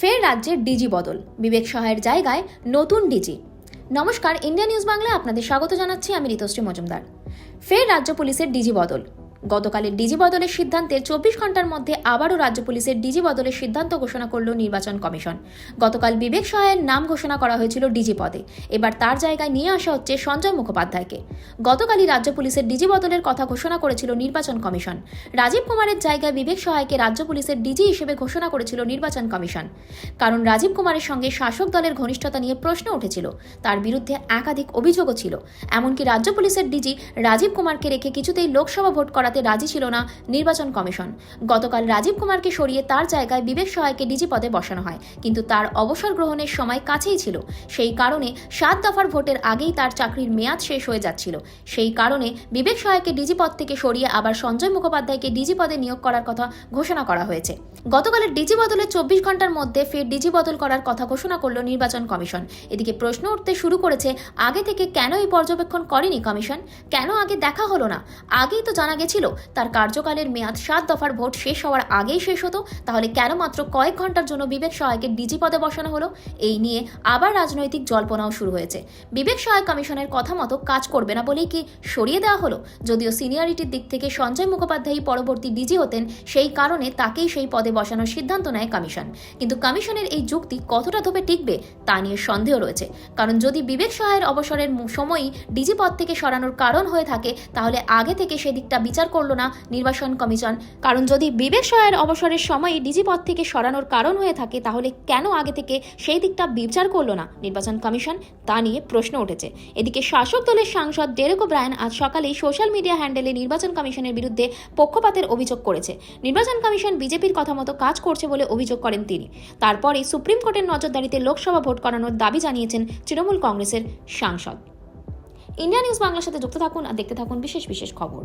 ফের রাজ্যের ডিজি বদল। বিবেক সহায়ের জায়গায় নতুন ডিজি। নমস্কার, ইন্ডিয়া নিউজ বাংলায় আপনাদের স্বাগত জানাচ্ছি, আমি ঋতুশ্রী মজুমদার। ফের রাজ্য পুলিশের ডিজি বদল। গতকালের ডিজি বদলের সিদ্ধান্তে চব্বিশ ঘণ্টার মধ্যে আবারও রাজ্য পুলিশের ডিজি বদলের সিদ্ধান্ত ঘোষণা করল নির্বাচন কমিশন। গতকাল বিবেক সহায়ের নাম ঘোষণা করা হয়েছিল ডিজি পদে। এবার তার জায়গায় নিয়ে আসা হচ্ছে সঞ্জয় মুখোপাধ্যায়কে। গতকালই রাজ্য পুলিশের ডিজি বদলের কথা ঘোষণা করেছিল নির্বাচন কমিশন। রাজীব কুমারের জায়গায় বিবেক সহায়কে রাজ্য পুলিশের ডিজি হিসেবে ঘোষণা করেছিল নির্বাচন কমিশন। কারণ রাজীব কুমারের সঙ্গে শাসক দলের ঘনিষ্ঠতা নিয়ে প্রশ্ন উঠেছিল। তার বিরুদ্ধে একাধিক অভিযোগও ছিল। এমনকি রাজ্য পুলিশের ডিজি রাজীব কুমারকে রেখে কিছুতেই লোকসভা ভোট করাতে রাজি ছিল না নির্বাচন কমিশন। গতকাল রাজীব কুমারকে সরিয়ে তার জায়গায় বিবেক সহায়কে ডিজি পদে বসানো হয়। কিন্তু তার অবসর গ্রহণের সময় কাছেই ছিল। সেই কারণে সাত দফার ভোটের আগেই তার চাকরির মেয়াদ শেষ হয়ে যাচ্ছিল। সেই কারণে বিবেক সহায়কে ডিজি পদ থেকে সরিয়ে আবার সঞ্জয় মুখোপাধ্যায়কে ডিজি পদে নিয়োগ করার কথা ঘোষণা করা হয়েছে। গতকালের ডিজি বদলের চব্বিশ ঘণ্টার মধ্যে ফের ডিজি বদল করার কথা ঘোষণা করল নির্বাচন কমিশন। এদিকে প্রশ্ন উঠতে শুরু করেছে, আগে থেকে কেন এই পর্যবেক্ষণ করেনি কমিশন? কেন আগে দেখা হলো না? আগেই তো জানা গেছিল তার কার্যকালের মেয়াদ সাত দফার ভোট শেষ হওয়ার আগেই শেষ হতো, তাহলে কেন মাত্র কয়েক ঘণ্টার জন্য বিবেক সহায়কে ডিজি পদে বসানো হলো? এই নিয়ে আবার রাজনৈতিক জল্পনাও শুরু হয়েছে। বিবেক সহায় কমিশনের কথা মতো কাজ করবে না বলেই কি সরিয়ে দেওয়া হলো? যদিও সিনিয়রিটির দিক থেকে সঞ্জয় মুখোপাধ্যায় পরবর্তী ডিজি হতেন, সেই কারণে তাকেই সেই পদে বসানোর সিদ্ধান্ত নেয় কমিশন। কিন্তু কমিশনের এই যুক্তি কতটা ধোপে টিকবে, তা নিয়ে সন্দেহ রয়েছে। কারণ যদি বিবেক সহায়ের অবসরের সময়ই ডিজি পদ থেকে সরানোর কারণ হয়ে থাকে, তাহলে আগে থেকে সেদিকটা বিচার করল না নির্বাচন কমিশন। কারণ যদি বিবেক সহায়ের অবসরের সময়ই ডিজি পদ থেকে সরানোর কারণ হয়ে থাকে, তাহলে কেন আগে থেকে সেই দিকটা বিচার করল না নির্বাচন কমিশন? তা নিয়ে প্রশ্ন উঠেছে। এদিকে শাসক দলের সাংসদ ডেরেক ব্রায়ান আজ সকালেই সোশ্যাল মিডিয়া হ্যান্ডেলে নির্বাচন কমিশনের বিরুদ্ধে পক্ষপাতের অভিযোগ করেছে। নির্বাচন কমিশন বিজেপির কথা মতো কাজ করছে বলে অভিযোগ করেন তিনি। তারপরে সুপ্রিম কোর্টের নজরদারিতে লোকসভা ভোট করানোর দাবি জানিয়েছেন তৃণমূল কংগ্রেসের সাংসদ। ইন্ডিয়া নিউজ বাংলার সাথে যুক্ত থাকুন আর দেখতে থাকুন বিশেষ বিশেষ খবর।